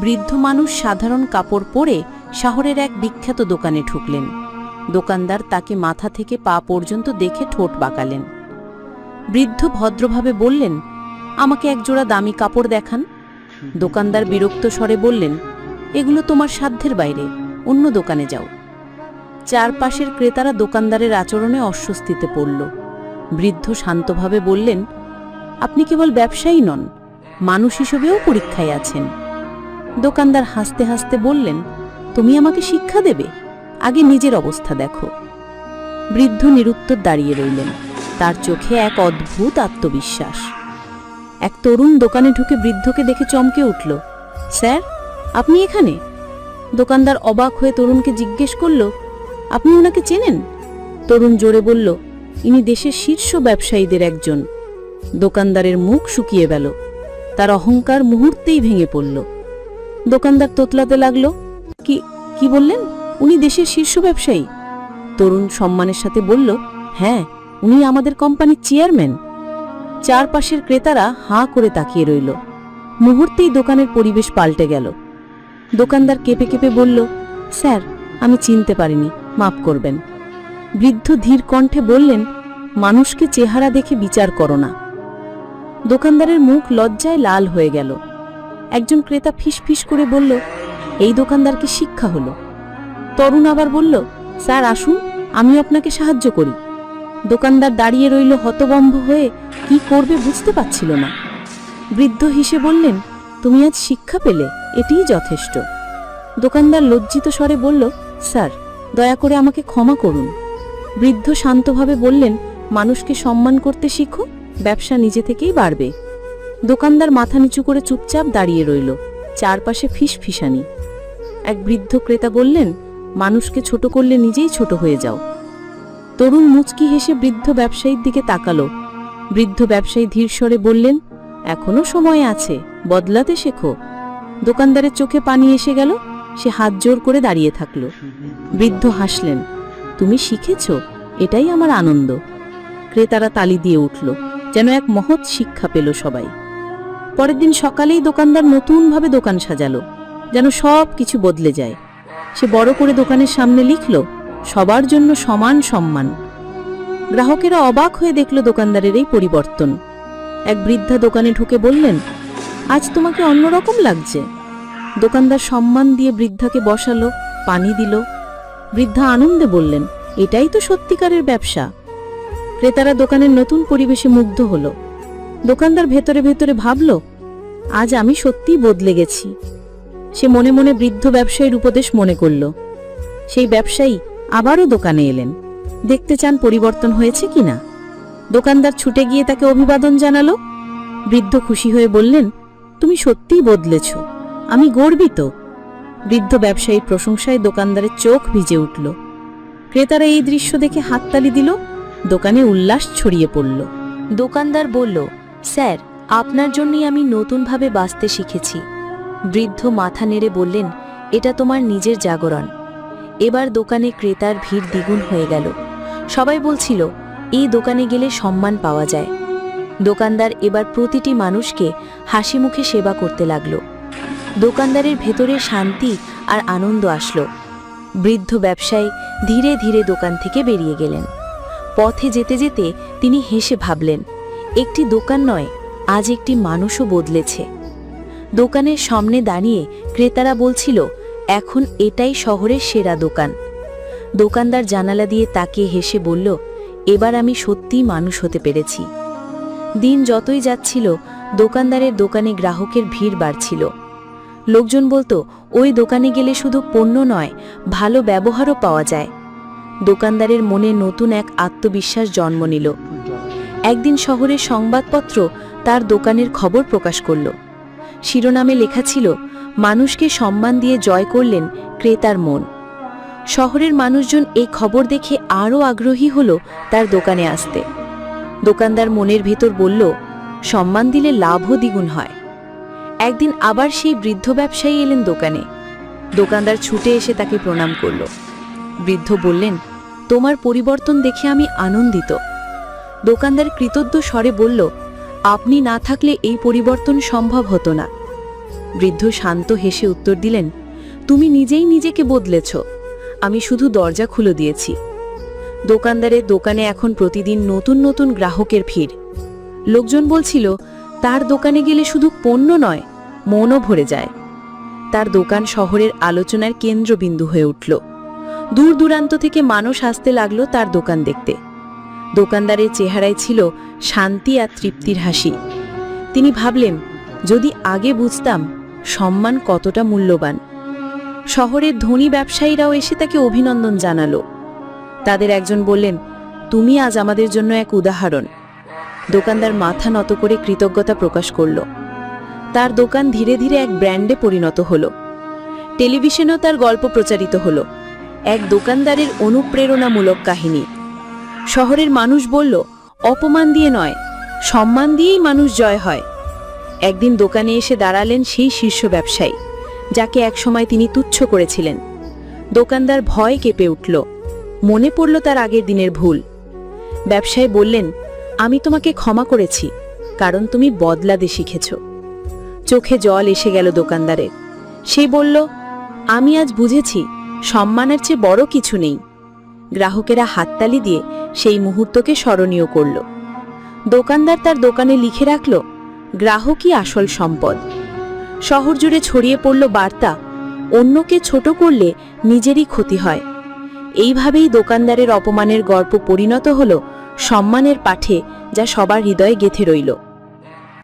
বৃদ্ধ মানুষ সাধারণ কাপড় পরে শহরের এক বিখ্যাত দোকানে ঢুকলেন। দোকানদার তাকে মাথা থেকে পা পর্যন্ত দেখে ঠোঁট বাঁকালেন। বৃদ্ধ ভদ্রভাবে বললেন, আমাকে এক জোড়া দামি কাপড় দেখান। দোকানদার বিরক্ত স্বরে বললেন, এগুলো তোমার সাধ্যের বাইরে, অন্য দোকানে যাও। চারপাশের ক্রেতারা দোকানদারের আচরণে অস্বস্তিতে পড়ল। বৃদ্ধ শান্তভাবে বললেন, আপনি কেবল ব্যবসায়ী নন, মানুষ হিসেবেও পরীক্ষায় আছেন। দোকানদার হাসতে হাসতে বললেন, তুমি আমাকে শিক্ষা দেবে? আগে নিজের অবস্থা দেখো। বৃদ্ধ নিরুত্তর দাঁড়িয়ে রইলেন। তার চোখে এক অদ্ভুত আত্মবিশ্বাস। এক তরুণ দোকানে ঢুকে বৃদ্ধকে দেখে চমকে উঠল, স্যার, আপনি এখানে? দোকানদার অবাক হয়ে তরুণকে জিজ্ঞেস করল, আপনি ওনাকে চেনেন? তরুণ জোরে বলল, ইনি দেশের শীর্ষ ব্যবসায়ীদের একজন। দোকানদারের মুখ শুকিয়ে গেল। তার অহংকার মুহূর্তেই ভেঙে পড়ল। দোকানদার তোতলাতে লাগল। কি কি বললেন? উনি দেশের শীর্ষ ব্যবসায়ী। তরুণ সম্মানের সাথে বলল হ্যাঁ উনি আমাদের কোম্পানির চেয়ারম্যান। চারপাশের ক্রেতারা হাঁ করে তাকিয়ে রইল। মুহূর্তেই দোকানের পরিবেশ পাল্টে গেল। দোকানদার কেঁপে কেঁপে বলল, স্যার, আমি চিনতে পারিনি, মাফ করবেন। বৃদ্ধ ধীর কণ্ঠে বললেন, মানুষকে চেহারা দেখে বিচার করো না। দোকানদারের মুখ লজ্জায় লাল হয়ে গেল। একজন ক্রেতা ফিসফিস করে বলল, এই দোকানদারকে শিক্ষা হলো। তরুণ আবার বলল, স্যার, আসুন আমি আপনাকে সাহায্য করি। দোকানদার দাঁড়িয়ে রইল হতবম্ব হয়ে, কি করবে বুঝতে পারছিল না। বৃদ্ধ হিসে বললেন, তুমি আজ শিক্ষা পেলে, এটিই যথেষ্ট। দোকানদার লজ্জিত স্বরে বলল, স্যার, দয়া করে আমাকে ক্ষমা করুন। বৃদ্ধ শান্তভাবে বললেন, মানুষকে সম্মান করতে শিখো, ব্যবসা নিজে থেকেই বাড়বে। দোকানদার মাথা নিচু করে চুপচাপ দাঁড়িয়ে রইল, চারপাশে ফিস ফিসানি এক বৃদ্ধ ক্রেতা বললেন, মানুষকে ছোট করলে নিজেই ছোট হয়ে যাও। তরুণ মুচকি হেসে বৃদ্ধ ব্যবসায়ীর দিকে তাকালো। বৃদ্ধ ব্যবসায়ী ধীর স্বরে বললেন, এখনও সময় আছে, বদলাতে শেখো। দোকানদারের চোখে পানি এসে গেল, সে হাত জোর করে দাঁড়িয়ে থাকল। বৃদ্ধ হাসলেন, তুমি শিখেছ, এটাই আমার আনন্দ। ক্রেতারা তালি দিয়ে উঠল, যেন এক মহৎ শিক্ষা পেল সবাই। পরের দিন সকালেই দোকানদার নতুনভাবে দোকান সাজালো, যেন সব কিছু বদলে যায়। সে বড় করে দোকানের সামনে লিখল, সবার জন্য সমান সম্মান। গ্রাহকেরা অবাক হয়ে দেখল দোকানদারের এই পরিবর্তন। এক বৃদ্ধা দোকানে ঢুকে বললেন, আজ তোমাকে অন্যরকম লাগছে। দোকানদার সম্মান দিয়ে বৃদ্ধাকে বসালো, পানি দিল। বৃদ্ধা আনন্দে বললেন, এটাই তো সত্যিকারের ব্যবসা। ক্রেতারা দোকানের নতুন পরিবেশে মুগ্ধ হলো। দোকানদার ভেতরে ভেতরে ভাবল, আজ আমি সত্যিই বদলে গেছি। সে মনে মনে বৃদ্ধ ব্যবসায়ীর উপদেশ মনে করল। সেই ব্যবসায়ী আবারও দোকানে এলেন। দেখতে চান পরিবর্তন হয়েছে কিনা দোকানদার ছুটে গিয়ে তাকে অভিবাদন জানালো। বৃদ্ধ খুশি হয়ে বললেন, তুমি সত্যিই বদলেছ, আমি গর্বিত। বৃদ্ধ ব্যবসায়ীর প্রশংসায় দোকানদারের চোখ ভিজে উঠল। ক্রেতারা এই দৃশ্য দেখে হাততালি দিল, দোকানে উল্লাস ছড়িয়ে পড়ল। দোকানদার বলল স্যার, আপনার জন্যই আমি নতুনভাবে বাঁচতে শিখেছি। বৃদ্ধ মাথা নেড়ে বললেন, এটা তোমার নিজের জাগরণ। এবার দোকানে ক্রেতার ভিড় দ্বিগুণ হয়ে গেল। সবাই বলছিল, এই দোকানে গেলে সম্মান পাওয়া যায়। দোকানদার এবার প্রতিটি মানুষকে হাসি মুখে সেবা করতে লাগল। দোকানদারের ভেতরে শান্তি আর আনন্দ আসলো। বৃদ্ধ ব্যবসায়ী ধীরে ধীরে দোকান থেকে বেরিয়ে গেলেন। পথে যেতে যেতে তিনি হেসে ভাবলেন একটি দোকান নয়, আজ একটি মানুষও বদলেছে। দোকানের সামনে দাঁড়িয়ে ক্রেতারা বলছিল, এখন এটাই শহরের সেরা দোকান। দোকানদার জানালা দিয়ে তাকিয়ে হেসে বলল, এবার আমি সত্যিই মানুষ হতে পেরেছি। দিন যতই যাচ্ছিল, দোকানদারের দোকানে গ্রাহকের ভিড় বাড়ছিল। লোকজন বলতো, ওই দোকানে গেলে শুধু পণ্য নয়, ভালো ব্যবহারও পাওয়া যায়। দোকানদারের মনে নতুন এক আত্মবিশ্বাস জন্ম নিল। একদিন শহরের সংবাদপত্র তার দোকানের খবর প্রকাশ করল। শিরোনামে লেখা ছিল, মানুষকে সম্মান দিয়ে জয় করলেন ক্রেতার মন। শহরের মানুষজন এই খবর দেখে আরও আগ্রহী হল তার দোকানে আসতে। দোকানদার মনের ভেতর বলল, সম্মান দিলে লাভও দ্বিগুণ হয়। একদিন আবার সেই বৃদ্ধ ব্যবসায়ী এলেন দোকানে। দোকানদার ছুটে এসে তাকে প্রণাম করল। বৃদ্ধ বললেন, তোমার পরিবর্তন দেখে আমি আনন্দিত। দোকানদার কৃতজ্ঞ স্বরে বলল, আপনি না থাকলে এই পরিবর্তন সম্ভব হতো না। বৃদ্ধ শান্ত হেসে উত্তর দিলেন, তুমি নিজেই নিজেকে বদলেছ। আমি শুধু দরজা খুলে দিয়েছি। দোকানদারের দোকানে এখন প্রতিদিন নতুন নতুন গ্রাহকের ভিড়। লোকজন বলছিল, তার দোকানে গেলে শুধু পণ্য নয়, মনও ভরে যায়। তার দোকান শহরের আলোচনার কেন্দ্রবিন্দু হয়ে উঠল। দূর দূরান্ত থেকে মানুষ আসতে লাগল তার দোকান দেখতে। দোকানদারের চেহারায় ছিল শান্তি আর তৃপ্তির হাসি। তিনি ভাবলেন, যদি আগে বুঝতাম সম্মান কতটা মূল্যবান। শহরের ধনী ব্যবসায়ীরাও এসে তাকে অভিনন্দন জানালো। তাদের একজন বললেন, তুমি আজ আমাদের জন্য এক উদাহরণ। দোকানদার মাথা নত করে কৃতজ্ঞতা প্রকাশ করল। তার দোকান ধীরে ধীরে এক ব্র্যান্ডে পরিণত হল। টেলিভিশনেও তার গল্প প্রচারিত হল। এক দোকানদারের অনুপ্রেরণামূলক কাহিনী। শহরের মানুষ বলল, অপমান দিয়ে নয়, সম্মান দিয়েই মানুষ জয় হয়। একদিন দোকানে এসে দাঁড়ালেন সেই শীর্ষ ব্যবসায়ী, যাকে একসময় তিনি তুচ্ছ করেছিলেন। দোকানদার ভয় কেঁপে উঠল। মনে পড়ল তার আগের দিনের ভুল। ব্যবসায়ী বললেন, আমি তোমাকে ক্ষমা করেছি, কারণ তুমি বদলাতে শিখেছ। চোখে জল এসে গেল দোকানদারের। সে বলল, আমি আজ বুঝেছি, সম্মানের চেয়ে বড় কিছু নেই। গ্রাহকেরা হাততালি দিয়ে সেই মুহূর্তকে স্মরণীয় করল। দোকানদার তার দোকানে লিখে রাখল, গ্রাহকই আসল সম্পদ। শহর জুড়ে ছড়িয়ে পড়ল বার্তা, অন্যকে ছোট করলে নিজেরই ক্ষতি হয়। এইভাবেই দোকানদারের অপমানের গল্প পরিণত হল সম্মানের পাঠে যা সবার হৃদয়ে গেথে রইল।